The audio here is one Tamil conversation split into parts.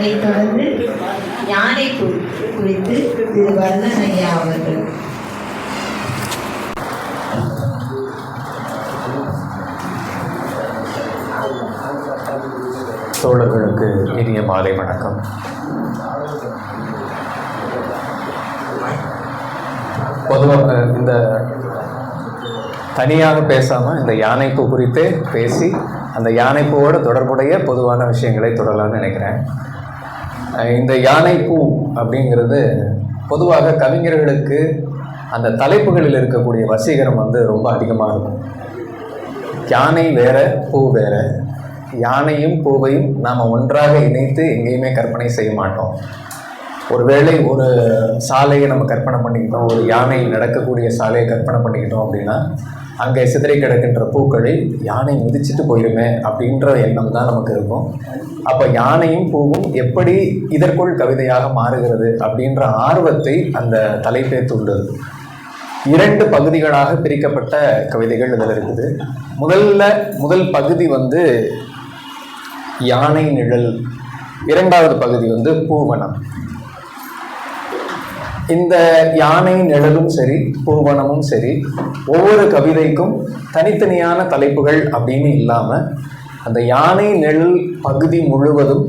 அதனைத் தொடர்ந்து யானை குறித்து திரு வர்ணன் ஐயா அவர்கள். தோழர்களுக்கு இனிய மாலை வணக்கம். பொதுவாக இந்த தனியாக பேசாமல் இந்த யானைப்பூ குறித்தே பேசி அந்த யானைப்பூவோட தொடர்புடைய பொதுவான விஷயங்களை தொடரலாம்னு நினைக்கிறேன். இந்த யானைப்பூ அப்படிங்கிறது பொதுவாக கவிஞர்களுக்கு அந்த தலைப்புகளில் இருக்கக்கூடிய வசீகரம் வந்து ரொம்ப அதிகமாக இருக்கும். யானை வேற பூ வேற. யானையும் பூவையும் நாம் ஒன்றாக இணைத்து எங்கேயுமே கற்பனை செய்ய மாட்டோம். ஒருவேளை ஒரு சாலையை நம்ம கற்பனை பண்ணிக்கிட்டோம் ஒரு யானை நடக்கக்கூடிய சாலையை கற்பனை பண்ணிக்கிட்டோம் அப்படின்னா அங்கே சிதறி கிடக்கின்ற பூக்களை யானை மிதிச்சிட்டு போயிருமே அப்படின்ற எண்ணம் தான் நமக்கு இருக்கும். அப்போ யானையும் பூவும் எப்படி இதற்குள் கவிதையாக மாறுகிறது அப்படின்ற ஆர்வத்தை அந்த தலைப்பே தூண்டுது. இரண்டு பகுதிகளாக பிரிக்கப்பட்ட கவிதைகள் இதில் இருக்குது. முதல்ல முதல் பகுதி வந்து யானை நிழல். இரண்டாவது பகுதி வந்து பூவனம். இந்த யானை நிழலும் சரி பூவனமும் சரி ஒவ்வொரு கவிதைக்கும் தனித்தனியான தலைப்புகள் அப்படின்னு இல்லாமல் அந்த யானை நிழல் பகுதி முழுவதும்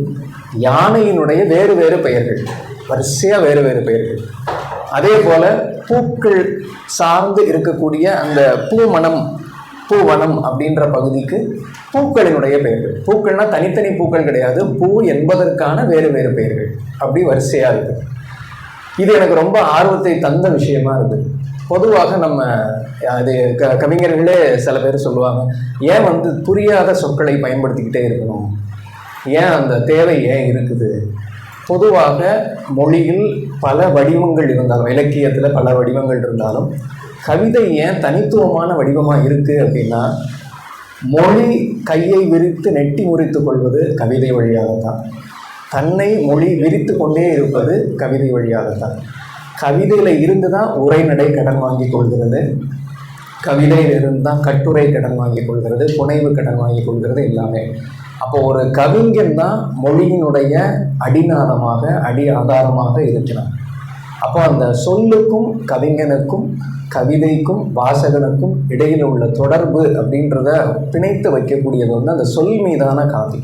யானையினுடைய வேறு வேறு பெயர்கள் வரிசையாக வேறு வேறு பெயர்கள். அதே போல் பூக்கள் சார்ந்து இருக்கக்கூடிய அந்த பூமணம் பூவனம் அப்படின்ற பகுதிக்கு பூக்களினுடைய பெயர்கள். பூக்கள்னால் தனித்தனி பூக்கள் கிடையாது பூ என்பதற்கான வேறு வேறு பெயர்கள். அப்படி வரிசையாக இருக்குது இது எனக்கு ரொம்ப ஆர்வத்தை தந்த விஷயமா இருக்கு. பொதுவாக நம்ம அது க கவிஞர்களே சில பேர் சொல்லுவாங்க ஏன் வந்து புரியாத சொற்களை பயன்படுத்திக்கிட்டே இருக்கணும்? ஏன் அந்த தேவை ஏன் இருக்குது? பொதுவாக மொழியில் பல வடிவங்கள் இருந்தாலும் இலக்கியத்தில் பல வடிவங்கள் இருந்தாலும் கவிதை ஏன் தனித்துவமான வடிவமாக இருக்குது அப்படின்னா மொழி கையை விரித்து நெட்டி முறித்து கொள்வது கவிதை வழியாகத்தான். தன்னை மொழி விரித்து கொண்டே இருப்பது கவிதை வழியாகத்தான். கவிதையில் இருந்து தான் உரைநடை கடன் வாங்கி கொள்கிறது. கவிதையில் இருந்து தான் கட்டுரை கடன் வாங்கி கொள்கிறது புனைவு கடன் வாங்கி கொள்கிறது எல்லாமே. அப்போ ஒரு கவிஞன் தான் மொழியினுடைய அடிநாதமாக அடி ஆதாரமாக இருக்கிறான். அப்போ அந்த சொல்லுக்கும் கவிஞனுக்கும் கவிதைக்கும் வாசகனுக்கும் இடையில் உள்ள தொடர்பு அப்படின்றத பிணைத்து வைக்கக்கூடியது வந்து அந்த சொல் மீதான காவி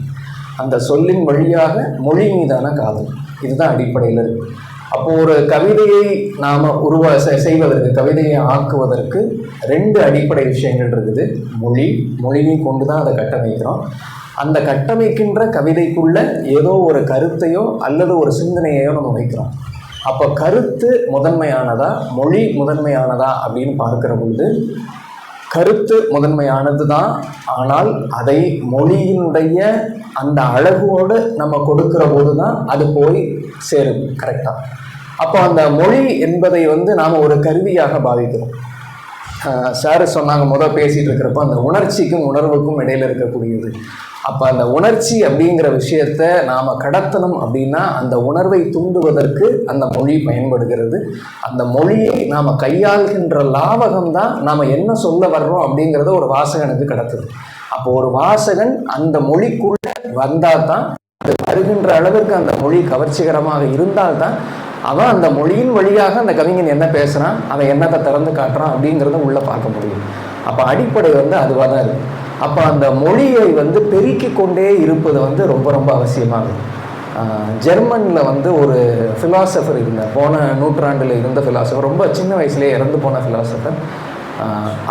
அந்த சொல்லின் வழியாக மொழி மீதான காதல். இதுதான் அடிப்படையில் இருக்கு. அப்போது ஒரு கவிதையை நாம் உருவா செ- செய்வதற்கு கவிதையை ஆக்குவதற்கு ரெண்டு அடிப்படை விஷயங்கள் இருக்குது. மொழி மொழியை கொண்டு தான் அதை கட்டமைக்கிறோம். அந்த கட்டமைக்கின்ற கவிதைக்குள்ள ஏதோ ஒரு கருத்தையோ அல்லது ஒரு சிந்தனையோ நம்ம வைக்கிறோம். அப்போ கருத்து முதன்மையானதா மொழி முதன்மையானதா அப்படின்னு பார்க்குற பொழுது கருத்து முதன்மையானது தான் ஆனால் அதை மொழியினுடைய அந்த அழகோடு நம்ம கொடுக்கிற போது தான் அது போய் சேரும் கரெக்டாக அப்போ அந்த மொழி என்பதை வந்து நாம் ஒரு கருவியாக பாவிக்கிறோம் சார் சொன்னாங்க முத பேசிகிட்டு இருக்கிறப்ப அந்த உணர்ச்சிக்கும் உணர்வுக்கும் இடையில் இருக்கக்கூடியது. அப்போ அந்த உணர்ச்சி அப்படிங்கிற விஷயத்த நாம் கடத்தணும் அப்படின்னா அந்த உணர்வை தூண்டுவதற்கு அந்த மொழி பயன்படுகிறது. அந்த மொழியை நாம் கையாள்கின்ற லாபகம் தான் நாம் என்ன சொல்ல வர்றோம் அப்படிங்கிறத ஒரு வாசகனுக்கு கடத்துது. அப்போ ஒரு வாசகன் அந்த மொழிக்குள்ள வந்தால் தான் அது வருகின்ற அளவிற்கு அந்த மொழி கவர்ச்சிகரமாக இருந்தால்தான் அவன் அந்த மொழியின் வழியாக அந்த கவிஞன் என்ன பேசுகிறான் அவன் என்னத்தை திறந்து காட்டுறான் அப்படிங்கிறத உள்ளே பார்க்க முடியும். அப்போ அடிப்படை வந்து அதுவாக தான் இருக்கு. அப்போ அந்த மொழியை வந்து பெருக்கிக் கொண்டே இருப்பது வந்து ரொம்ப ரொம்ப அவசியமாகுது ஜெர்மனில் வந்து ஒரு ஃபிலாசபர் இருந்தார். போன நூற்றாண்டில் இருந்த ஃபிலாசபர் ரொம்ப சின்ன வயசுலேயே இறந்து போன ஃபிலாசபர்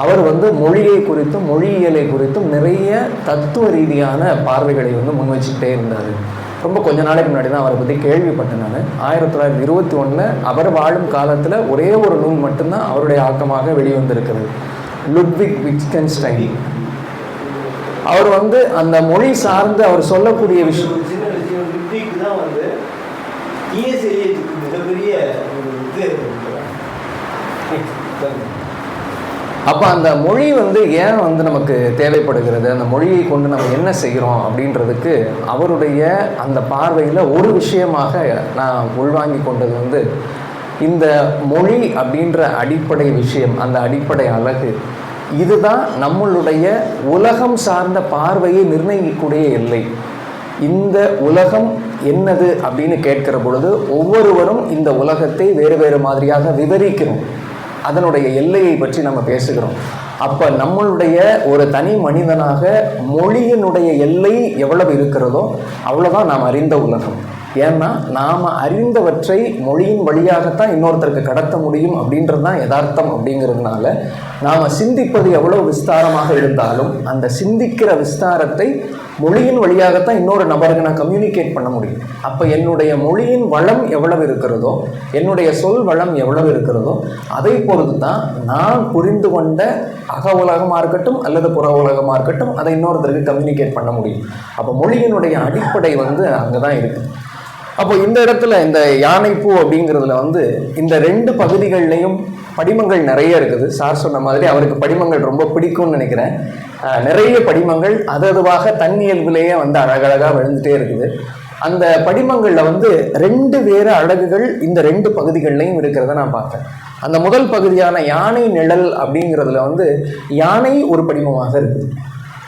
அவர் வந்து மொழியை குறித்தும் மொழியியலை குறித்தும் நிறைய தத்துவ ரீதியான பார்வைகளை வந்து முன் வச்சுக்கிட்டே இருந்தார். ரொம்ப கொஞ்ச நாளைக்கு முன்னாடி தான் அவரை பற்றி கேள்விப்பட்டேன் நான். ஆயிரத்தி தொள்ளாயிரத்தி இருபத்தி ஒன்றில் அவர் வாழும் காலத்தில் ஒரே ஒரு நூல் மட்டும்தான் அவருடைய ஆக்கமாக வெளிவந்திருக்கிறது. லுட்விக் விட்கன்ஸ்டைன் அவர் வந்து அந்த மொழி சார்ந்து அவர் சொல்லக்கூடிய விஷயம். அப்போ அந்த மொழி வந்து ஏன் வந்து நமக்கு தேவைப்படுகிறது? அந்த மொழியை கொண்டு நம்ம என்ன செய்கிறோம் அப்படின்றதுக்கு அவருடைய அந்த பார்வையில் ஒரு விஷயமாக நான் உள்வாங்கி கொண்டது வந்து இந்த மொழி அப்படின்ற அடிப்படை விஷயம் அந்த அடிப்படை அழகு இதுதான் நம்மளுடைய உலகம் சார்ந்த பார்வையை நிர்ணயிக்கக்கூடிய எல்லை. இந்த உலகம் என்னது அப்படின்னு கேட்கிற பொழுது ஒவ்வொருவரும் இந்த உலகத்தை வேறு வேறு மாதிரியாக விவரிக்கிறோம். அதனுடைய எல்லையை பற்றி நம்ம பேசுகிறோம். அப்போ நம்மளுடைய ஒரு தனி மனிதனாக மொழியினுடைய எல்லை எவ்வளவு இருக்கிறதோ அவ்வளோதான் நாம் அறிந்த உலகம். ஏன்னா நாம் அறிந்தவற்றை மொழியின் வழியாகத்தான் இன்னொருத்தருக்கு கடத்த முடியும் அப்படின்றது தான் யதார்த்தம் அப்படிங்கிறதுனால நாம் சிந்திப்பது எவ்வளவு விஸ்தாரமாக இருந்தாலும் அந்த சிந்திக்கிற விஸ்தாரத்தை மொழியின் வழியாகத்தான் இன்னொரு நபருக்கு நான் கம்யூனிகேட் பண்ண முடியும். அப்போ என்னுடைய மொழியின் வளம் எவ்வளவு இருக்கிறதோ என்னுடைய சொல் வளம் எவ்வளவு இருக்கிறதோ அதை பொறுத்து தான் நான் புரிந்து கொண்ட அக உலகமாக இருக்கட்டும் அல்லது புற உலகமாக இருக்கட்டும் அதை இன்னொருத்தருக்கு கம்யூனிகேட் பண்ண முடியும். அப்போ மொழியினுடைய அடிப்படை வந்து அங்கே தான் இருக்குது அப்போ இந்த இடத்துல இந்த யானைப்பூ அப்படிங்கிறதுல வந்து இந்த ரெண்டு பகுதிகள்லையும் படிமங்கள் நிறைய இருக்குது. சார் சொன்ன மாதிரி அவருக்கு படிமங்கள் ரொம்ப பிடிக்கும்னு நினைக்கிறேன். நிறைய படிமங்கள் அததுவாக அதுவாக தன்னியல்பிலேயே வந்து அழகழகாக விழுந்துட்டே இருக்குது. அந்த படிமங்களில் வந்து ரெண்டு வேறு அழகுகள் இந்த ரெண்டு பகுதிகள்லையும் இருக்கிறத நான் பார்த்தேன். அந்த முதல் பகுதியான யானை நிழல் அப்படிங்கிறதுல வந்து யானை ஒரு படிமமாக இருக்குது.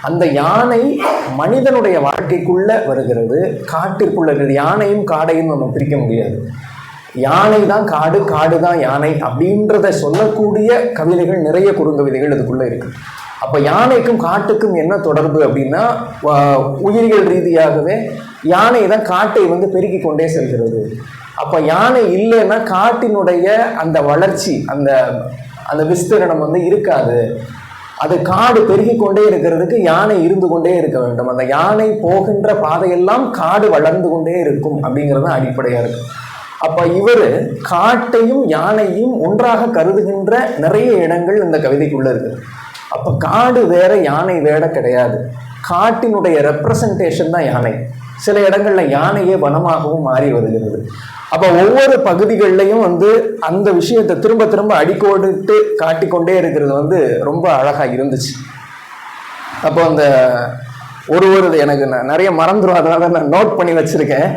அந்த யானை மனிதனுடைய வாழ்க்கைக்குள்ள வருகிறது. காட்டிற்குள்ள இருக்கிறது யானையும் காடையும் நம்ம பிரிக்க முடியாது. யானை தான் காடு காடு தான் யானை அப்படின்றத சொல்லக்கூடிய கவிதைகள் நிறைய குறுங்கவிதைகள் இதுக்குள்ளே இருக்குது அப்போ யானைக்கும் காட்டுக்கும் என்ன தொடர்பு அப்படின்னா உயிரியல் ரீதியாகவே யானை தான் காட்டை வந்து பெருக்கி கொண்டே செல்கிறது. அப்போ யானை இல்லைன்னா காட்டினுடைய அந்த வளர்ச்சி அந்த அந்த விஸ்தீரணம் வந்து இருக்காது. அது காடு பெருகி கொண்டே இருக்கிறதுக்கு யானை இருந்து கொண்டே இருக்க வேண்டும். அந்த யானை போகின்ற பாதையெல்லாம் காடு வளர்ந்து கொண்டே இருக்கும் அப்படிங்கிறது தான் அடிப்படையாக இருக்கும் அப்போ இவர் காட்டையும் யானையும் ஒன்றாக கருதுகின்ற நிறைய இடங்கள் இந்த கவிதைக்குள்ளே இருக்குது அப்போ காடு வேற யானை வேற கிடையாது. காட்டினுடைய ரெப்ரசன்டேஷன் தான் யானை. சில இடங்கள்ல யானையே வனமாகவும் மாறி வருகிறது. அப்போ ஒவ்வொரு பகுதிகள்லையும் வந்து அந்த விஷயத்தை திரும்ப திரும்ப அடிக்கோடிட்டு காட்டிக்கொண்டே இருக்கிறது வந்து ரொம்ப அழகாக இருந்துச்சு. அப்போ அந்த ஒரு ஒரு எனக்கு நான் நிறைய மறந்துடும் அதனால நான் நோட் பண்ணி வச்சுருக்கேன்.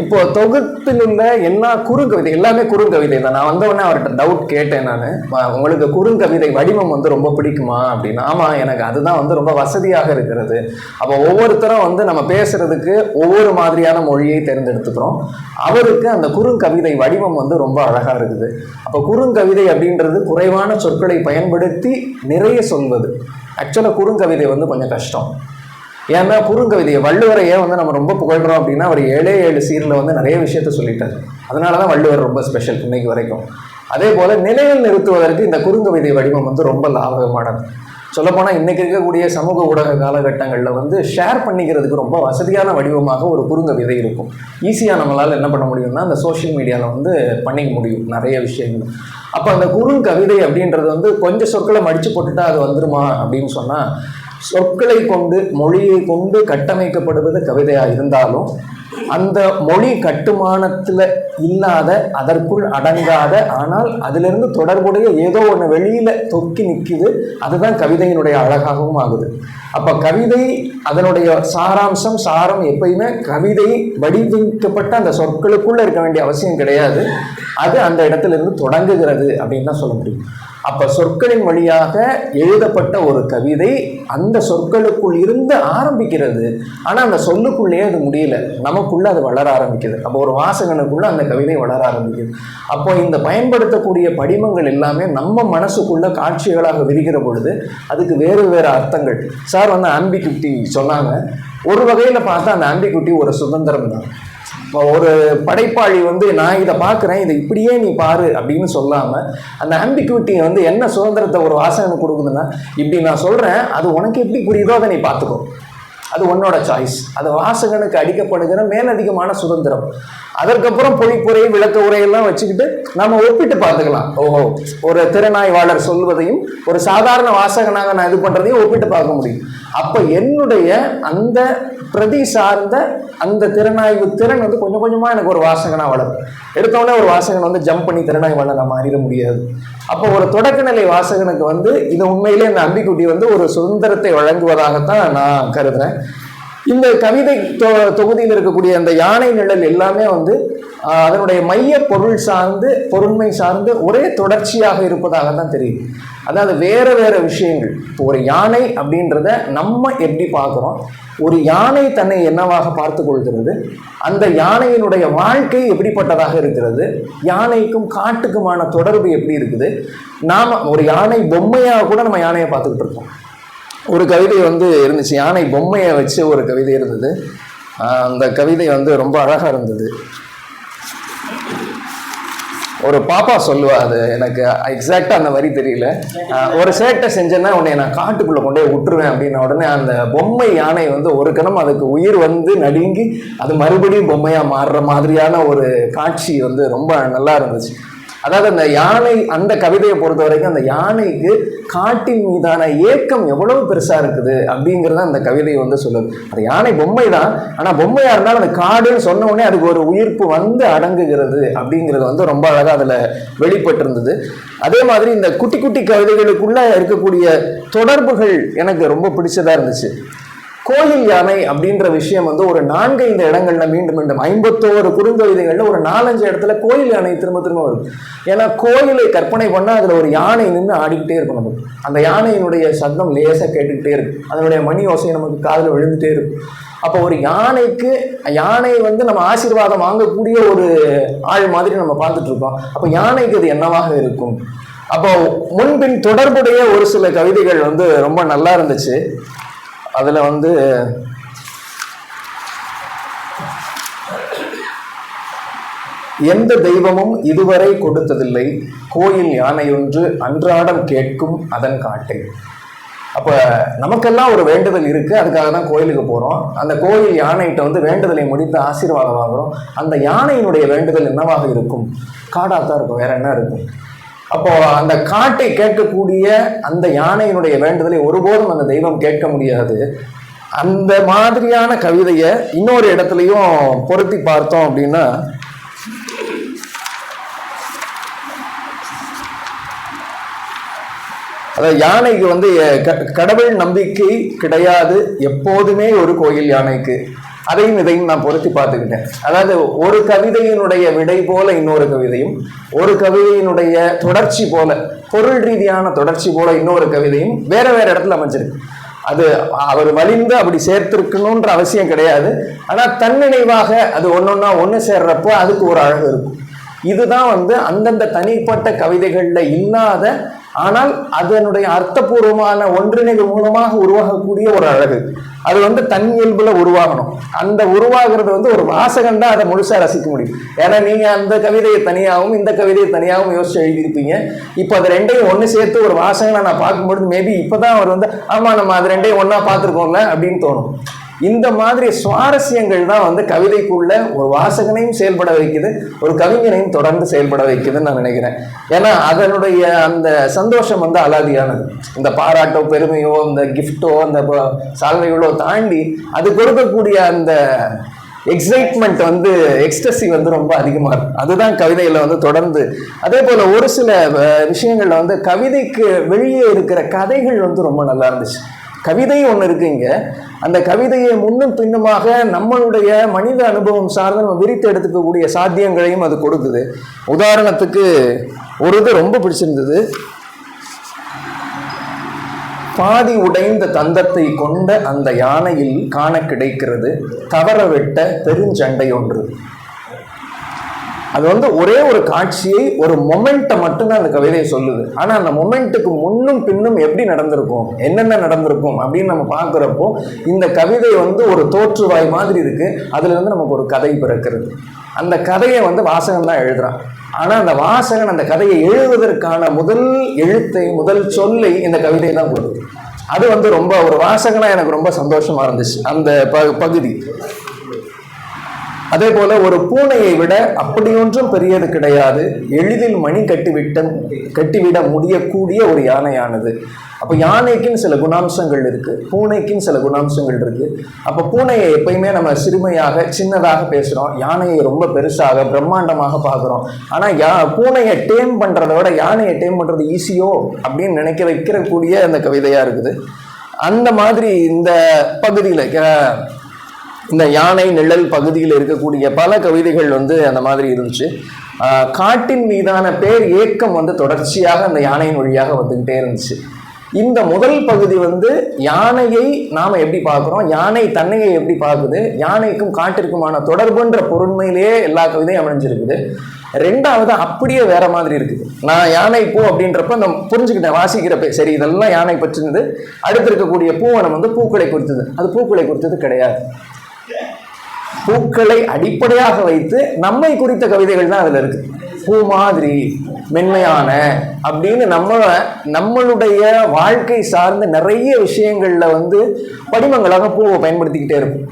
இப்போ தொகுத்து உள்ள எல்லா குறுங்கவிதை எல்லாமே குறுங்கவிதை தான். நான் வந்தவொடனே அவர்கிட்ட டவுட் கேட்டேன் நான். உங்களுக்கு குறுங்கவிதை வடிவம் வந்து ரொம்ப பிடிக்குமா? அப்படின்னு. ஆமாம் எனக்கு அதுதான் வந்து ரொம்ப வசதியாக இருக்கிறது. அப்போ ஒவ்வொருத்தரும் வந்து நம்ம பேசுறதுக்கு ஒவ்வொரு மாதிரியான மொழியை தேர்ந்தெடுத்துக்கிறோம். அவருக்கு அந்த குறுங்கவிதை வடிவம் வந்து ரொம்ப அழகாக இருக்குது. அப்போ குறுங்கவிதை அப்படின்றது குறைவான சொற்களை பயன்படுத்தி நிறைய சொல்வது. ஆக்சுவலாக குறுங்கவிதை வந்து கொஞ்சம் கஷ்டம். ஏன்னா குறுங்கவிதையை வள்ளுவரையே வந்து நம்ம ரொம்ப புகழ்றோம் அப்படின்னா அவர் ஏழே ஏழு சீரில் வந்து நிறைய விஷயத்த சொல்லிட்டார். அதனால தான் வள்ளுவர் ரொம்ப ஸ்பெஷல் இன்னைக்கு வரைக்கும். அதே போல் நிலையில் நிறுத்துவதற்கு இந்த குறுங்கவிதை வடிவம் வந்து ரொம்ப லாபகமானது சொல்லப்போனால் இன்றைக்கி இருக்கக்கூடிய சமூக ஊடக காலகட்டங்களில் வந்து ஷேர் பண்ணிக்கிறதுக்கு ரொம்ப வசதியான வடிவமாக ஒரு குறுங்கவிதை இருக்கும். ஈஸியாக நம்மளால் என்ன பண்ண முடியும்னா அந்த சோஷியல் மீடியாவில் வந்து பண்ணிக்க முடியும் நிறைய விஷயங்கள். அப்போ அந்த குறுங்கவிதை அப்படின்றது வந்து கொஞ்சம் சொற்களை மடித்து போட்டுட்டா அது வந்துருமா அப்படின்னு சொன்னால் சொற்களை கொண்டு மொழியை கொண்டு கட்டமைக்கப்படுவது கவிதையாக இருந்தாலும் அந்த மொழி கட்டுமானத்தில் இல்லாத அதற்குள் அடங்காத ஆனால் அதிலிருந்து தொடர்புடைய ஏதோ ஒன்று வெளியில் தொக்கி நிற்குது அதுதான் கவிதையினுடைய அழகாகவும் ஆகுது. அப்போ கவிதை அதனுடைய சாராம்சம் சாரம் எப்பயுமே கவிதை வடிவமைக்கப்பட்ட அந்த சொற்களுக்குள்ளே இருக்க வேண்டிய அவசியம் கிடையாது. அது அந்த இடத்துல இருந்து தொடங்குகிறது அப்படின்னு தான் சொல்ல முடியும். அப்ப சொற்களின் வழியாக எழுதப்பட்ட ஒரு கவிதை அந்த சொற்களுக்குள் இருந்து ஆரம்பிக்கிறது. ஆனா அந்த சொல்லுக்குள்ளேயே அது முடியல. நமக்குள்ள அது வளர ஆரம்பிக்குது. அப்போ ஒரு வாசகனுக்குள்ள அந்த கவிதை வளர ஆரம்பிக்குது. அப்போ இந்த பயன்படுத்தக்கூடிய படிமங்கள் எல்லாமே நம்ம மனசுக்குள்ள காட்சிகளாக விரிகிற பொழுது அதுக்கு வேறு வேறு அர்த்தங்கள். சார் வந்து ஆம்பிகுட்டி சொன்னாங்க. ஒரு வகையில் பார்த்தா அந்த ஆம்பிகுட்டி ஒரு சுதந்திரம் தான் ஒரு படைப்பாளி வந்து நான் இதை பார்க்குறேன் இதை இப்படியே நீ பாரு அப்படின்னு சொல்லாமல் அந்த ஆம்பிக்யூட்டி வந்து என்ன சுதந்திரத்தை ஒரு வாசகனுக்கு கொடுக்குதுன்னா இப்படி நான் சொல்கிறேன் அது உனக்கு எப்படி புரியுதோ அதை நீ பார்த்துக்கோ. அது உன்னோட சாய்ஸ் அது வாசகனுக்கு அடிக்கப்படுகிற மேலதிகமான சுதந்திரம். அதற்கப்புறம் பொழிப்புரை விளக்க உரையெல்லாம் வச்சுக்கிட்டு நம்ம ஒப்பிட்டு பார்த்துக்கலாம். ஓஹோ ஒரு திறனாய்வாளர் சொல்வதையும் ஒரு சாதாரண வாசகனாக நான் இது பண்ணுறதையும் ஒப்பிட்டு பார்க்க முடியும். அப்போ என்னுடைய அந்த பிரதி சார்ந்த அந்த திறனாய்வு திறன் வந்து கொஞ்சம் கொஞ்சமாக எனக்கு ஒரு வாசகனாக வளரும். எடுத்தோடனே ஒரு வாசகன் வந்து ஜம்ப் பண்ணி திறனாய்வாளர் மாறிட முடியாது. அப்போ ஒரு தொடக்கநிலை வாசகனுக்கு வந்து இது உண்மையிலே இந்த அம்பிக்குட்டி வந்து ஒரு சுதந்திரத்தை வழங்குவதாகத்தான் நான் கருதுறேன். இந்த கவிதை தொ- தொகுதியில் இருக்கக்கூடிய அந்த யானை நிழல் எல்லாமே வந்து அதனுடைய மைய பொருள் சார்ந்து பொருண்மை சார்ந்து ஒரே தொடர்ச்சியாக இருப்பதாக தான் தெரியுது. அதாவது வேறு வேறு விஷயங்கள். இப்போ ஒரு யானை அப்படின்றத நம்ம எப்படி பார்க்குறோம்? ஒரு யானை தன்னை என்னவாக பார்த்து கொள்கிறது? அந்த யானையினுடைய வாழ்க்கை எப்படிப்பட்டதாக இருக்கிறது? யானைக்கும் காட்டுக்குமான தொடர்பு எப்படி இருக்குது? நாம் ஒரு யானை பொம்மையாக கூட நம்ம யானையை பார்த்துக்கிட்டு இருக்கோம். ஒரு கவிதை வந்து இருந்துச்சு. யானை பொம்மையை வச்சு ஒரு கவிதை இருந்தது. அந்த கவிதை வந்து ரொம்ப அழகாக இருந்தது. ஒரு பாப்பா சொல்லுவா அது. எனக்கு எக்ஸாக்டாக அந்த வரி தெரியல. ஒரு சேட்டை செஞ்சேன்னா உன்னை நான் காட்டுக்குள்ளே கொண்டே விட்டுருவேன் அப்படின்ன உடனே அந்த பொம்மை யானை வந்து ஒரு கணம் அதுக்கு உயிர் வந்து நடுங்கி அது மறுபடியும் பொம்மையாக மாறுற மாதிரியான ஒரு காட்சி வந்து ரொம்ப நல்லா இருந்துச்சு. அதாவது அந்த யானை அந்த கவிதையை பொறுத்த வரைக்கும் அந்த யானைக்கு காட்டின் மீதான ஏக்கம் எவ்வளவு பெருசா இருக்குது அப்படிங்கிறத அந்த கவிதை வந்து சொல்லுது. அந்த யானை பொம்மை தான் ஆனா பொம்மையா இருந்தாலும் அந்த காடுன்னு சொன்ன உடனே அதுக்கு ஒரு உயிர்ப்பு வந்து அடங்குகிறது அப்படிங்கிறது வந்து ரொம்ப அழகா அதுல வெளிப்பட்டிருந்தது. அதே மாதிரி இந்த குட்டி குட்டி கவிதைகளுக்குள்ள இருக்கக்கூடிய தொடர்புகள் எனக்கு ரொம்ப பிடிச்சதா இருந்துச்சு. கோயில் யானை அப்படின்ற விஷயம் வந்து ஒரு நான்கு ஐந்து இடங்கள்ல மீண்டும் மீண்டும் ஐம்பத்தோரு குறுங்கவிதைகள்ல ஒரு நாலஞ்சு இடத்துல கோயில் யானை திரும்ப திரும்ப வருது. ஏன்னா கோயிலை கற்பனை பண்ணால் அதில் ஒரு யானை நின்று ஆடிக்கிட்டே இருக்கும் நமக்கு. அந்த யானையினுடைய சத்தம் லேசாக கேட்டுக்கிட்டே இருக்கும். அதனுடைய மணி ஓசை நமக்கு காதில் விழுந்துட்டே இருக்கும். அப்போ ஒரு யானைக்கு யானை வந்து நம்ம ஆசீர்வாதம் வாங்கக்கூடிய ஒரு ஆள் மாதிரி நம்ம பார்த்துட்டு இருக்கோம். அப்போ யானைக்கு அது என்னவாக இருக்கும்? அப்போ முன்பின் தொடர்புடைய ஒரு சில கவிதைகள் வந்து ரொம்ப நல்லா இருந்துச்சு. அதில் வந்து எந்த தெய்வமும் இதுவரை கொடுத்ததில்லை. கோயில் யானையொன்று அன்றாடம் கேட்கும் அதன் காட்டை. அப்போ நமக்கெல்லாம் ஒரு வேண்டுதல் இருக்குது அதுக்காக தான் கோயிலுக்கு போகிறோம் அந்த கோயில் யானைகிட்ட வந்து வேண்டுதலை முடித்து ஆசீர்வாதம் வாங்குகிறோம் அந்த யானையினுடைய வேண்டுதல் என்னவாக இருக்கும்? காடாத்தான் இருக்கும் வேற என்ன இருக்கும்? அப்போ அந்த காட்டை கேட்கக்கூடிய அந்த யானையினுடைய வேண்டுதலை ஒருபோதும் அந்த தெய்வம் கேட்க முடியாது. அந்த மாதிரியான கவிதையை இன்னொரு இடத்துலையும் பொருத்தி பார்த்தோம் அப்படின்னா அதாவது யானைக்கு வந்து கடவுள் நம்பிக்கை கிடையாது. எப்போதுமே ஒரு கோயில் யானைக்கு. அதையும் இதையும் நான் பொருத்தி பார்த்துக்கிட்டேன். அதாவது ஒரு கவிதையினுடைய விடை போல இன்னொரு கவிதையும் ஒரு கவிதையினுடைய தொடர்ச்சி போல பொருள் ரீதியான தொடர்ச்சி போல இன்னொரு கவிதையும் வேற வேற இடத்துல அமைஞ்சிருக்கு. அது அவர் வலிந்து அப்படி சேர்த்திருக்கணுன்ற அவசியம் கிடையாது. ஆனால் தன்னினைவாக அது ஒன்னொன்னா ஒன்று சேர்றப்போ அதுக்கு ஒரு அழகு இருக்கும். இதுதான் வந்து அந்தந்த தனிப்பட்ட கவிதைகளில் இல்லாத ஆனால் அதனுடைய அர்த்தபூர்வமான ஒன்றிணைவு மூலமாக உருவாகக்கூடிய ஒரு அழகு. அது வந்து தன் இயல்புல உருவாகணும். அந்த உருவாகிறது வந்து ஒரு வாசகன் தான் அதை முழுசா ரசிக்க முடியும். ஏன்னா நீங்க அந்த கவிதையை தனியாகவும் இந்த கவிதையை தனியாகவும் யோசிச்சு எழுதியிருப்பீங்க. இப்போ அது ரெண்டையும் ஒன்று சேர்த்து ஒரு வாசகனை நான் பார்க்கும்பொழுது மேபி இப்போதான் அவர் வந்து ஆமா நம்ம அது ரெண்டையும் ஒன்றா பார்த்துருக்கோம்ல அப்படின்னு தோணும். இந்த மாதிரி சுவாரஸ்யங்கள் தான் வந்து கவிதைக்குள்ள ஒரு வாசகனையும் செயல்பட வைக்குது ஒரு கவிஞனையும் தொடர்ந்து செயல்பட வைக்குதுன்னு நான் நினைக்கிறேன். ஏன்னா அதனுடைய அந்த சந்தோஷம் வந்து அலாதியானது. இந்த பாராட்டோ பெருமையோ இந்த கிஃப்டோ அந்த சால்வைகளோ தாண்டி அது கொடுக்கக்கூடிய அந்த எக்ஸைட்மெண்ட் வந்து எக்ஸ்டசி வந்து ரொம்ப அதிகமாக இருக்கும் அதுதான் கவிதையில் வந்து தொடர்ந்து. அதே போல் ஒரு சில விஷயங்களில் வந்து கவிதைக்கு வெளியே இருக்கிற கதைகள் வந்து ரொம்ப நல்லா இருந்துச்சு. கவிதை ஒன்று இருக்கு இங்க. அந்த கவிதையை முன்னும் பின்னுமாக நம்மளுடைய மனித அனுபவம் சார்ந்து நம்ம விரித்து எடுத்துக்கக்கூடிய சாத்தியங்களையும் அது கொடுக்குது. உதாரணத்துக்கு ஒரு இது ரொம்ப பிடிச்சிருந்தது. பாதி உடைந்த தந்தத்தை கொண்ட அந்த யானையில் காண கிடைக்கிறது தவறவிட்ட பெருஞ்சண்டை ஒன்று. அது வந்து ஒரே ஒரு காட்சியை ஒரு மொமெண்ட்டை மட்டும்தான் அந்த கவிதையை சொல்லுது. ஆனா அந்த மொமெண்ட்டுக்கு முன்னும் பின்னும் எப்படி நடந்திருக்கும் என்னென்ன நடந்திருக்கும் அப்படின்னு நம்ம பார்க்குறப்போ இந்த கவிதை வந்து ஒரு தோற்றுவாய் மாதிரி இருக்கு. அதுல இருந்து நமக்கு ஒரு கதை பிறக்கிறது. அந்த கதையை வந்து வாசகன் தான் எழுதுறான். ஆனா அந்த வாசகன் அந்த கதையை எழுதுவதற்கான முதல் எழுத்தை முதல் சொல்லை இந்த கவிதை தான் கொடுக்குது. அது வந்து ரொம்ப ஒரு வாசகனா எனக்கு ரொம்ப சந்தோஷமா இருந்துச்சு. அந்த ப- பகுதி. அதே போல ஒரு பூனையை விட அப்படியொன்றும் பெரியது கிடையாது. எளிதில் மணி கட்டிவிட்ட கட்டிவிட முடியக்கூடிய ஒரு யானையானது. அப்போ யானைக்குன்னு சில குணாம்சங்கள் இருக்குது பூனைக்குன்னு சில குணாம்சங்கள் இருக்குது அப்போ பூனையை எப்பயுமே நம்ம சிறுமையாக சின்னதாக பேசுகிறோம் யானையை ரொம்ப பெருசாக பிரம்மாண்டமாக பார்க்குறோம். ஆனால் யா பூனையை டேம் பண்ணுறத விட யானையை டேம் பண்ணுறது ஈஸியோ அப்படின்னு நினைக்க வைக்கிறக்கூடிய அந்த கவிதையாக இருக்குது. அந்த மாதிரி இந்த பகுதியில் இந்த யானை நிழல் பகுதியில் இருக்கக்கூடிய பல கவிதைகள் வந்து அந்த மாதிரி இருந்துச்சு. காட்டின் மீதான பேர் ஏக்கம் வந்து தொடர்ச்சியாக அந்த யானையின் வழியாக வந்துக்கிட்டே இருந்துச்சு. இந்த முதல் பகுதி வந்து யானையை நாம் எப்படி பார்க்குறோம்? யானை தன்னையை எப்படி பார்க்குது? யானைக்கும் காட்டிற்குமான தொடர்புன்ற பொருண்மையிலேயே எல்லா கவிதையும் அமைஞ்சிருக்குது. ரெண்டாவது அப்படியே வேற மாதிரி இருக்குது. நான் யானை பூ அப்படின்றப்ப அந்த புரிஞ்சுக்கிட்டேன் வாசிக்கிறப்ப. சரி இதெல்லாம் யானை பற்றினது. அடுத்து இருக்கக்கூடிய பூவனம் வந்து பூக்களை குறித்தது அது பூக்களை குறித்தது கிடையாது. பூக்களை அடிப்படையாக வைத்து நம்மை குறித்த கவிதைகள் தான் அதில் இருக்கு. பூ மாதிரி மென்மையான அப்படின்னு நம்ம நம்மளுடைய வாழ்க்கை சார்ந்த நிறைய விஷயங்களில் வந்து படிமங்களாக பூவை பயன்படுத்திக்கிட்டே இருக்கும்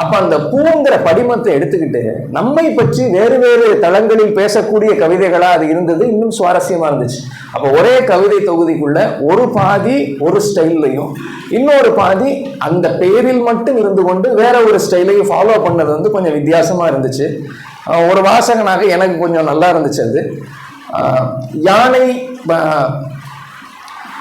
அப்ப அந்த பூங்கிற படிமத்தை எடுத்துக்கிட்டு நம்மை பற்றி வேறு வேறு தளங்களில் பேசக்கூடிய கவிதைகளா அது இருந்தது இன்னும் சுவாரஸ்யமா இருந்துச்சு. அப்ப ஒரே கவிதை தொகுதிக்குள்ள ஒரு பாதி ஒரு ஸ்டைல்லையும் இன்னொரு பாதி அந்த பேரில் மட்டும் இருந்து கொண்டு வேற ஒரு ஸ்டைலையும் ஃபாலோ பண்ணது வந்து கொஞ்சம் வித்தியாசமா இருந்துச்சு. ஒரு வாசகனாக எனக்கு கொஞ்சம் நல்லா இருந்துச்சு அது. யானை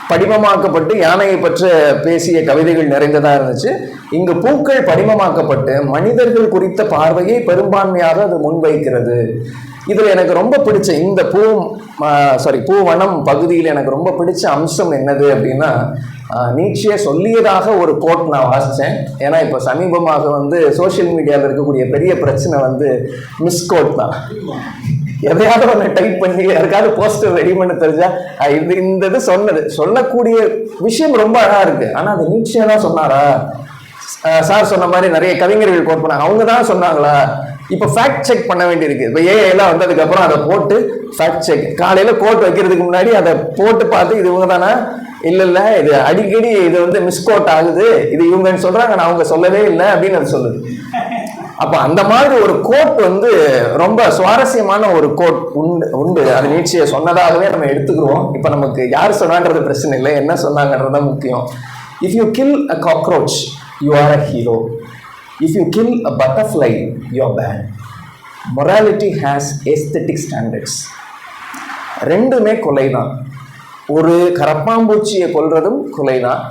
படிமமாக்கப்பட்டு யானையை பற்றி பேசிய கவிதைகள் நிறைந்ததாக இருந்துச்சு. இங்கு பூக்கள் படிமமாக்கப்பட்டு மனிதர்கள் குறித்த பார்வையை பெரும்பான்மையாக அது முன்வைக்கிறது. இதில் எனக்கு ரொம்ப பிடிச்ச இந்த பூ சாரி பூவனம் பகுதியில் எனக்கு ரொம்ப பிடிச்ச அம்சம் என்னது அப்படின்னா ஆஹ், சொல்லியதாக ஒரு கோட் நான் வாசித்தேன் ஏன்னா இப்போ சமீபமாக வந்து சோஷியல் மீடியாவில் இருக்கக்கூடிய பெரிய பிரச்சனை வந்து மிஸ்கோட் தான். எதையாவது ஒன்று டைப் பண்ணி யாருக்காவது போஸ்டர் ரெடி பண்ண தெரிஞ்சா இது இந்த இது சொன்னது. சொல்லக்கூடிய விஷயம் ரொம்ப அழகா இருக்கு. ஆனா அது நீட்சியா தான் சொன்னாரா சார் சொன்ன மாதிரி நிறைய கவிஞர்கள் கோட் பண்ணாங்க. அவங்க தான் சொன்னாங்களா? இப்போ ஃபேக்ட் செக் பண்ண வேண்டியிருக்கு. இப்போ ஏஐலாம் வந்ததுக்கப்புறம் அதை போட்டு ஃபேக்ட் செக் காலையில் கோட் வைக்கிறதுக்கு முன்னாடி அதை போட்டு பார்த்து இது இவங்க தானே இல்லை இல்லை இது அடிக்கடி இது வந்து மிஸ்கோட் ஆகுது. இது இவங்கன்னு சொல்கிறாங்க நான் அவங்க சொல்லவே இல்லை அப்படின்னு அது சொல்லுது. அப்ப அந்த மாதிரி ஒரு கோட் வந்து ரொம்ப சுவாரஸ்யமான ஒரு கோட் உண்டு உண்டு. அது நீட்சியை சொன்னதாகவே நம்ம எடுத்துக்கிறோம். இப்ப நமக்கு யார் சொன்னான்றது பிரச்சனை இல்லை. என்ன சொன்னாங்கன்றது தான் முக்கியம். If you kill a cockroach you are a hero if you kill a butterfly you are bad morality has aesthetic standards ரெண்டுமே கொலை தான் ஒரு கரப்பாம்பூச்சியை கொல்றதும் கொலை தான்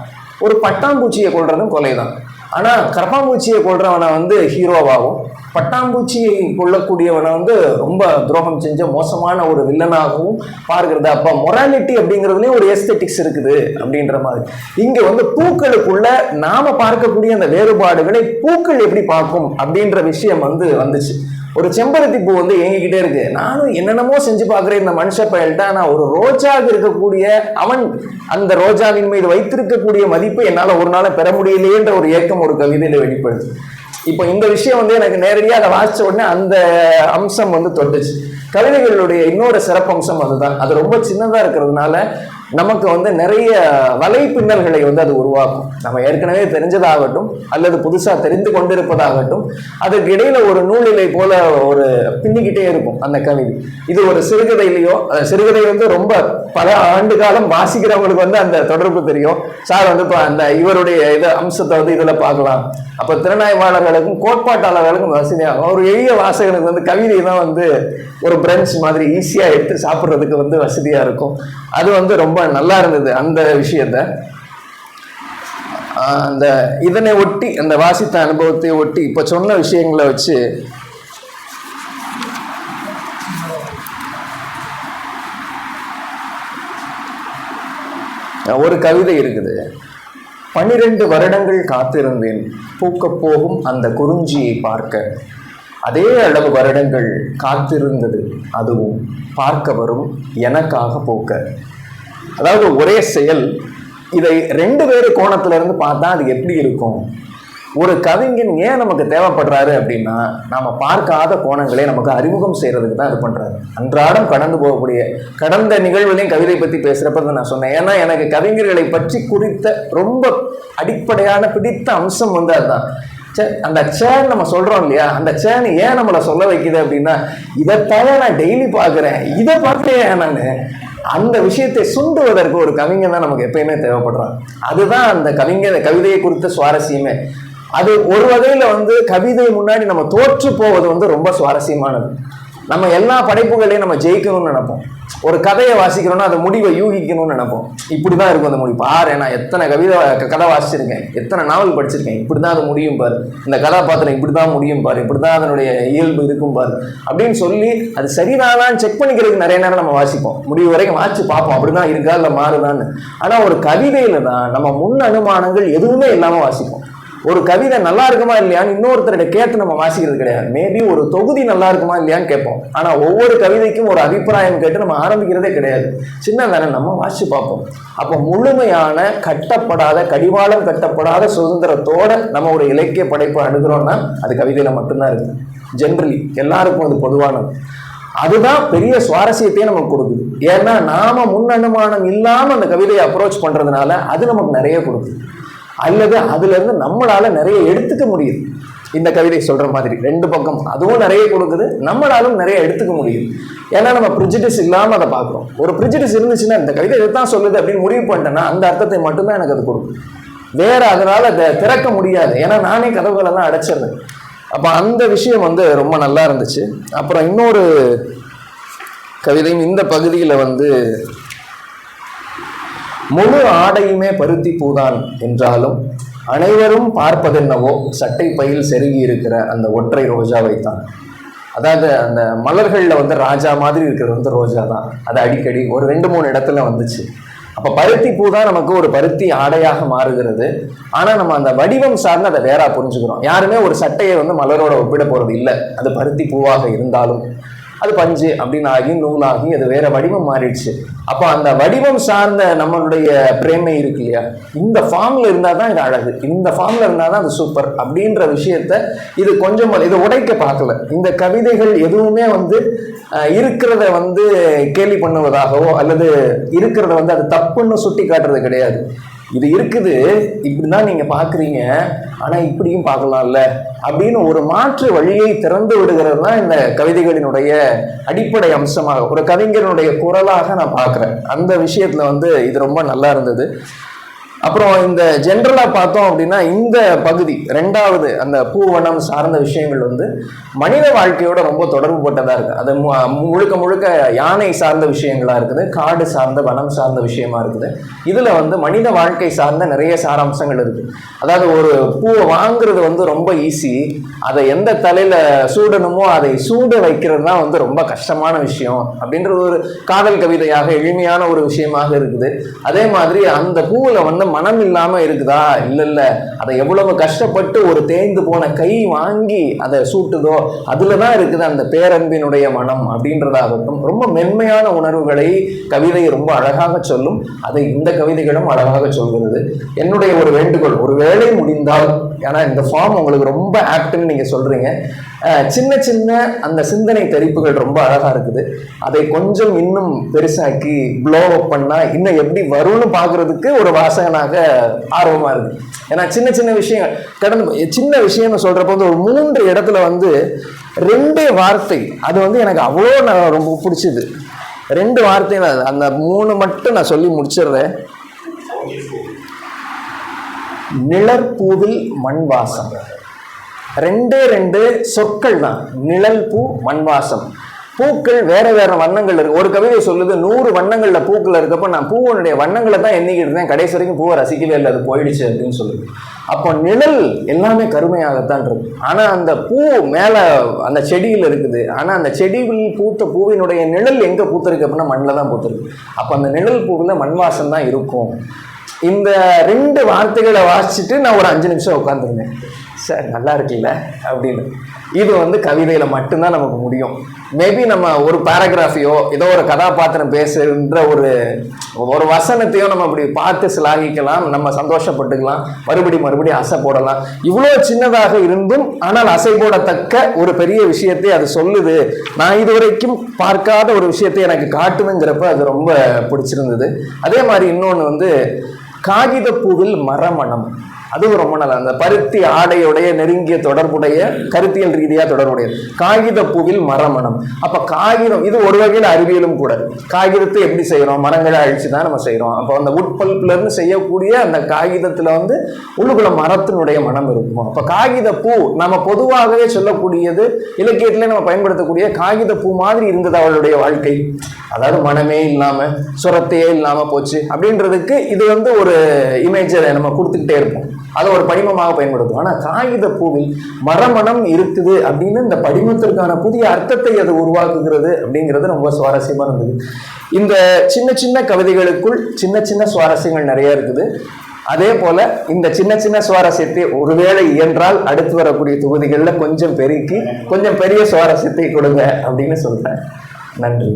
ஒரு பட்டாம்பூச்சியை கொல்றதும் கொலை தான் ஆனால் கரப்பாம்பூச்சியை கொள்றவனை வந்து ஹீரோவாகவும் பட்டாம்பூச்சியை கொள்ளக்கூடியவனை வந்து ரொம்ப துரோகம் செஞ்ச மோசமான ஒரு வில்லனாகவும் பார்க்கறது அப்போ மொராலிட்டி அப்படிங்கிறதுலேயும் ஒரு எஸ்தெட்டிக்ஸ் இருக்குது அப்படின்ற மாதிரி. இங்கே வந்து பூக்களுக்குள்ள நாம பார்க்கக்கூடிய அந்த வேறுபாடுகளை பூக்கள் எப்படி பார்க்கும் அப்படின்ற விஷயம் வந்து வந்துச்சு. ஒரு செம்பருத்தி பூ வந்து ஏங்கிக்கிட்டே இருக்கு. நானும் என்னென்னமோ செஞ்சு பார்க்குறேன். இந்த மனுஷ பயல்கிட்ட ஆனால் ஒரு ரோஜாவுக்கு இருக்கக்கூடிய அவன் அந்த ரோஜாவின் மீது வைத்திருக்கக்கூடிய மதிப்பு என்னால் ஒரு நாளை பெற முடியலையேன்ற ஒரு ஏக்கம் ஒரு கவிதையில வெளிப்படுது. இப்போ இந்த விஷயம் வந்து எனக்கு நேரடியாக அதை வாசிச்ச உடனே அந்த அம்சம் வந்து தொட்டுச்சு. கவிதைகளுடைய இன்னொரு சிறப்பம்சம் அதுதான். அது ரொம்ப சின்னதாக இருக்கிறதுனால நமக்கு வந்து நிறைய வலைப்பின்னல்களை வந்து அது உருவாக்கும். நம்ம ஏற்கனவே தெரிஞ்சதாகட்டும் அல்லது புதுசாக தெரிந்து கொண்டிருப்பதாகட்டும் அதுக்கு இடையில ஒரு நூலிலை போல ஒரு பின்னிக்கிட்டே இருக்கும் அந்த கவிதை. இது ஒரு சிறுகதையிலையோ அந்த சிறுகதை வந்து ரொம்ப பல ஆண்டு காலம் வாசிக்கிறவங்களுக்கு வந்து அந்த தொடர்பு தெரியும். சார் வந்து இப்போ அந்த இவருடைய இது அம்சத்தை வந்து இதில் பார்க்கலாம். அப்போ திறனாய்வாளர்களுக்கும் கோட்பாட்டாளர்களுக்கும் வசதியாகும். ஒரு எளிய வாசகனுக்கு வந்து கவிதை தான் வந்து ஒரு பிரெஞ்ச் மாதிரி ஈஸியாக எடுத்து சாப்பிட்றதுக்கு வந்து வசதியாக இருக்கும். அது வந்து ரொம்ப நல்லா இருந்தது அந்த விஷயத்த. அந்த இதனை ஒட்டி அந்த வாசித்த அனுபவத்தை ஒட்டி இப்போ சொன்ன விஷயங்களை வச்சு ஒரு கவிதை இருக்குது. பன்னிரண்டு வருடங்கள் காத்திருந்தேன். பூக்கப் போகும் அந்த குறிஞ்சியை பார்க்க. அதே அளவு வருடங்கள் காத்திருந்தது. அதுவும் பார்க்க வரும் எனக்காக போக்க. அதாவது ஒரே செயல் இதை ரெண்டு பேரு கோணத்துல இருந்து பார்த்தா அது எப்படி இருக்கும்? ஒரு கவிஞன் ஏன் நமக்கு தேவைப்படுறாரு அப்படின்னா நாம பார்க்காத கோணங்களை நமக்கு அறிமுகம் செய்யறதுக்கு தான் இது பண்றாரு. அன்றாடம் கடந்து போகக்கூடிய கடந்த நிகழ்வுலையும் கவிதை பத்தி பேசுகிறப்ப நான் சொன்னேன். ஏன்னா எனக்கு கவிஞர்களை பற்றி குறித்த ரொம்ப அடிப்படையான பிடித்த அம்சம் வந்து அதுதான். சே அந்த சேன் நம்ம சொல்றோம் இல்லையா? அந்த சேன் ஏன் நம்மளை சொல்ல வைக்குது அப்படின்னா இதைத்தான் நான் டெய்லி பார்க்குறேன். இதை பார்த்தேன் நான்? அந்த விஷயத்தை சுண்டுவதற்கு ஒரு கவிஞன் தான் நமக்கு எப்பயுமே தேவைப்படுறான். அதுதான் அந்த கவிஞர் கவிதையை குறித்த சுவாரஸ்யமே. அது ஒரு வகையில வந்து கவிதை முன்னாடி நம்ம தோற்று போவது வந்து ரொம்ப சுவாரஸ்யமானது. நம்ம எல்லா படைப்புகளையும் நம்ம ஜெயிக்கணும்னு நினைப்போம். ஒரு கதையை வாசிக்கிறோம்னா அந்த முடிவை யூகிக்கணும்னு நினைப்போம். இப்படி தான் இருக்கும் அந்த முடிவு. பாரு நான் எத்தனை கவிதை க- கதை வாசிச்சிருக்கேன். எத்தனை நாவல் படிச்சிருக்கேன். இப்படி தான் அது முடியும் பாரு. இந்த கதாபாத்திரம் இப்படி தான் முடியும் பாரு. இப்படி தான் அதனுடைய இயல்பு இருக்கும் பாரு. அப்படின்னு சொல்லி அது சரிதானான்னு செக் பண்ணிக்கிறதுக்கு நிறைய நேரம் நம்ம வாசிப்போம். முடிவு வரைக்கும் வாசிச்சு பார்ப்போம். அப்படிதான் இருக்கா இல்லை மாறுதான்னு. ஆனால் ஒரு கவிதையில் தான் நம்ம முன் அனுமானங்கள் எதுவுமே இல்லாமல் வாசிப்போம். ஒரு கவிதை நல்லா இருக்குமா இல்லையான்னு இன்னொருத்தருடைய கேட்டு நம்ம வாசிக்கிறது கிடையாது. மேபி ஒரு தொகுதி நல்லா இருக்குமா இல்லையான்னு கேட்போம். ஆனால் ஒவ்வொரு கவிதைக்கும் ஒரு அபிப்பிராயம் கேட்டு நம்ம ஆரம்பிக்கிறதே கிடையாது. சின்ன தானே நம்ம வாசிச்சு பார்ப்போம். அப்போ முழுமையான கட்டப்படாத கடிவாளம் கட்டப்படாத சுதந்திரத்தோட நம்ம ஒரு இலக்கிய படைப்பை அணுகிறோம்னா அது கவிதையில் மட்டும்தான் இருக்குது ஜென்ரலி எல்லாருக்கும் அது பொதுவானது. அதுதான் பெரிய சுவாரஸ்யத்தையே நமக்கு கொடுக்குது. ஏன்னா நாம முன் அனுமானம் இல்லாமல் அந்த கவிதையை அப்ரோச் பண்ணுறதுனால அது நமக்கு நிறைய கொடுக்குது. அல்லது அதுலேருந்து நம்மளால் நிறைய எடுத்துக்க முடியுது. இந்த கவிதை சொல்கிற மாதிரி ரெண்டு பக்கம். அதுவும் நிறைய கொடுக்குது நம்மளாலும் நிறைய எடுத்துக்க முடியுது. ஏன்னா நம்ம ப்ரிஜிடிஸ் இல்லாமல் அதை பார்க்குறோம். ஒரு ப்ரிஜிடிஸ் இருந்துச்சுன்னா இந்த கவிதை இதுதான் சொல்லுது அப்படின்னு முடிவு பண்ணிட்டேன்னா அந்த அர்த்தத்தை மட்டும்தான் எனக்கு அது கொடுக்கும். வேற அதனால் அதை திறக்க முடியாது. ஏன்னா நானே கதவுகளெல்லாம் அடைச்சிருந்தேன். அப்போ அந்த விஷயம் வந்து ரொம்ப நல்லா இருந்துச்சு. அப்புறம் இன்னொரு கவிதையும் இந்த பகுதியில் வந்து முழு ஆடையுமே பருத்தி பூதான் என்றாலும் அனைவரும் பார்ப்பதென்னவோ சட்டை பையில் செருகி இருக்கிற அந்த ஒற்றை ரோஜாவை தான் அதாவது அந்த மலர்களில் வந்து ராஜா மாதிரி இருக்கிறது வந்து ரோஜா தான் அது அடிக்கடி ஒரு ரெண்டு மூணு இடத்துல வந்துச்சு. அப்போ பருத்தி பூ தான் நமக்கு ஒரு பருத்தி ஆடையாக மாறுகிறது. ஆனால் நம்ம அந்த வடிவம் சார்ந்து அதை வேறா புரிஞ்சுக்கிறோம். யாருமே ஒரு சட்டையை வந்து மலரோட ஒப்பிட போகிறது இல்லை. அது பருத்தி பூவாக இருந்தாலும் அது பஞ்சு அப்படின்னு ஆகி நூலாகி அது வேற வடிவம் மாறிடுச்சு. அப்போ அந்த வடிவம் சார்ந்த நம்மளுடைய பிரேமை இருக்கு இல்லையா? இந்த ஃபார்ம்ல இருந்தால் தான் இது அழகு. இந்த ஃபார்ம்ல இருந்தால் தான் அது சூப்பர் அப்படின்ற விஷயத்த இது கொஞ்சம் இதை உடைக்க பார்க்கல. இந்த கவிதைகள் எதுவுமே வந்து இருக்கிறத வந்து கேலி பண்ணுவதாகவோ அல்லது இருக்கிறத வந்து அது தப்புன்னு சுட்டி காட்டுறது கிடையாது. இது இருக்குது இப்படிதான் நீங்க பாக்குறீங்க ஆனா இப்படியும் பார்க்கலாம்ல அப்படின்னு ஒரு மாற்று வழியை திறந்து விடுகிறது தான் இந்த கவிதைகளினுடைய அடிப்படை அம்சமாக ஒரு கவிஞனுடைய குரலாக நான் பார்க்குறேன். அந்த விஷயத்துல வந்து இது ரொம்ப நல்லா இருந்தது. அப்புறம் இந்த ஜென்ரலாக பார்த்தோம் அப்படின்னா இந்த பகுதி ரெண்டாவது அந்த பூவனம் சார்ந்த விஷயங்கள் வந்து மனித வாழ்க்கையோட ரொம்ப தொடர்பு இருக்குது இருக்கு. அது மு- முழுக்க முழுக்க யானை சார்ந்த விஷயங்களாக இருக்குது காடு சார்ந்த வனம் சார்ந்த விஷயமா இருக்குது. இதில் வந்து மனித வாழ்க்கை சார்ந்த நிறைய சாராம்சங்கள் இருக்குது அதாவது ஒரு பூவை வாங்குறது வந்து ரொம்ப ஈஸி அதை எந்த தலையில் சூடணுமோ அதை சூட வைக்கிறது தான் வந்து ரொம்ப கஷ்டமான விஷயம் அப்படின்றது ஒரு காதல் கவிதையாக எளிமையான ஒரு விஷயமாக இருக்குது. அதே மாதிரி அந்த பூவில் வந்து மனம் இல்லாம இருக்குதா? இல்ல இல்ல. அதை எவ்வளவு கஷ்டப்பட்டு ஒரு தேய்ந்து போன கை வாங்கி அதை சூட்டுதோ அதுலதான் இருக்குது அந்த பேரன்பினுடைய மனம் அப்படின்றதாகட்டும். ரொம்ப மென்மையான உணர்வுகளை கவிதை ரொம்ப அழகாக சொல்லும். அதை இந்த கவிதைகளும் அழகாக சொல்கிறது. என்னுடைய ஒரு வேண்டுகோள் ஒரு வேலை முடிந்தால் ஏன்னா இந்த ஃபார்ம் உங்களுக்கு ரொம்ப ஆப்ட்னு நீங்க சொல்றீங்க. சின்ன சின்ன அந்த சிந்தனை தெரிப்புகள் ரொம்ப அழகா இருக்குது. அதை கொஞ்சம் இன்னும் பெருசாக்கி ப்ளோ அப் பண்ணா இன்னும் எப்படி வரும்னு பார்க்குறதுக்கு ஒரு வாசகனாக ஆர்வமா இருக்கு. ஏன்னா சின்ன சின்ன விஷயங்கள் கடந்து சின்ன விஷயம்னு சொல்றப்ப வந்து ஒரு மூன்று இடத்துல வந்து ரெண்டே வார்த்தை. அது வந்து எனக்கு அவ்வளோ நான் ரொம்ப பிடிச்சிது. ரெண்டு வார்த்தை நான் அந்த மூணு மட்டும் நான் சொல்லி முடிச்சிடுறேன். நிழற்பூவில் மண் வாசம் ரெண்டே ரெண்டு சொற்கள் தான் நிழல் பூ மண் வாசம் பூக்கள் வேற வேற வண்ணங்கள் இருக்கு. ஒரு கவிதை சொல்லுது நூறு வண்ணங்கள்ல பூக்கள் இருக்கப்ப நான் பூவனுடைய வண்ணங்களை தான் எண்ணிக்கிட்டு இருந்தேன். கடைசி வரைக்கும் பூவை ரசிக்கவே இல்லை அது போயிடுச்சு அப்படின்னு சொல்லுது. அப்போ நிழல் எல்லாமே கருமையாகத்தான் இருக்கு ஆனா அந்த பூ மேல அந்த செடியில் இருக்குது. ஆனா அந்த செடியில் பூத்த பூவினுடைய நிழல் எங்க பூத்திருக்கு அப்படின்னா மண்ணில் தான் பூத்திருக்கு. அப்போ அந்த நிழல் பூவில் மண் வாசம் தான் இருக்கும். இந்த ரெண்டு வார்த்தைகளை வாசிச்சுட்டு நான் ஒரு அஞ்சு நிமிஷம் உட்காந்துருந்தேன் சார் நல்லா இருக்குல்ல? அப்படின்னு. இது வந்து கவிதையில் மட்டும்தான் நமக்கு முடியும். மேபி நம்ம ஒரு பேராகிராஃபியோ ஏதோ ஒரு கதாபாத்திரம் பேசுகின்ற ஒரு ஒரு வசனத்தையோ நம்ம அப்படி பார்த்து சிலாகிக்கலாம் நம்ம சந்தோஷப்பட்டுக்கலாம் மறுபடி மறுபடி அசை போடலாம். இவ்வளோ சின்னதாக இருந்தும் ஆனால் அசை போடத்தக்க ஒரு பெரிய விஷயத்தை அது சொல்லுது. நான் இதுவரைக்கும் பார்க்காத ஒரு விஷயத்தை எனக்கு காட்டுதுங்கிறப்ப அது ரொம்ப பிடிச்சிருந்தது. அதே மாதிரி இன்னொன்று வந்து காகிதப்பூவில் மரமணம். அதுவும் ரொம்ப நல்லா. அந்த பருத்தி ஆடையுடைய நெருங்கிய தொடர்புடைய கருத்தியல் ரீதியாக தொடர்புடையது. காகித பூவில் மரமணம். அப்போ காகிதம் இது ஒரு வகையில் அறிவியலும் கூட. காகிதத்தை எப்படி செய்கிறோம் மரங்களை அழிச்சு தான் நம்ம செய்கிறோம் அப்போ அந்த உட்பல்ப்லேருந்து செய்யக்கூடிய அந்த காகிதத்தில் வந்து உள்ளுக்குள்ள மரத்தினுடைய மனம் இருக்கும். அப்போ காகித பூ நம்ம பொதுவாகவே சொல்லக்கூடியது இலக்கியத்திலே நம்ம பயன்படுத்தக்கூடிய காகித பூ மாதிரி இருந்தது அவளுடைய வாழ்க்கை. அதாவது மனமே இல்லாமல் சுரத்தையே இல்லாமல் போச்சு. அப்படின்றதுக்கு இது வந்து ஒரு இமேஜை நம்ம கொடுத்துக்கிட்டே இருப்போம். அதை ஒரு படிமமாக பயன்படுத்தும் ஆனால் காகித பூவில் மரமணம் இருக்குது அப்படின்னு இந்த படிமத்திற்கான புதிய அர்த்தத்தை அது உருவாக்குகிறது அப்படிங்கிறது ரொம்ப சுவாரஸ்யமாக இருந்தது. இந்த சின்ன சின்ன கவிதைகளுக்குள் சின்ன சின்ன சுவாரஸ்யங்கள் நிறைய இருக்குது. அதே போல இந்த சின்ன சின்ன சுவாரஸ்யத்தை ஒருவேளை இயன்றால் அடுத்து வரக்கூடிய தொகுதிகளில் கொஞ்சம் பெருக்கி கொஞ்சம் பெரிய சுவாரஸ்யத்தை கொடுங்க அப்படின்னு சொல்றேன். நன்றி.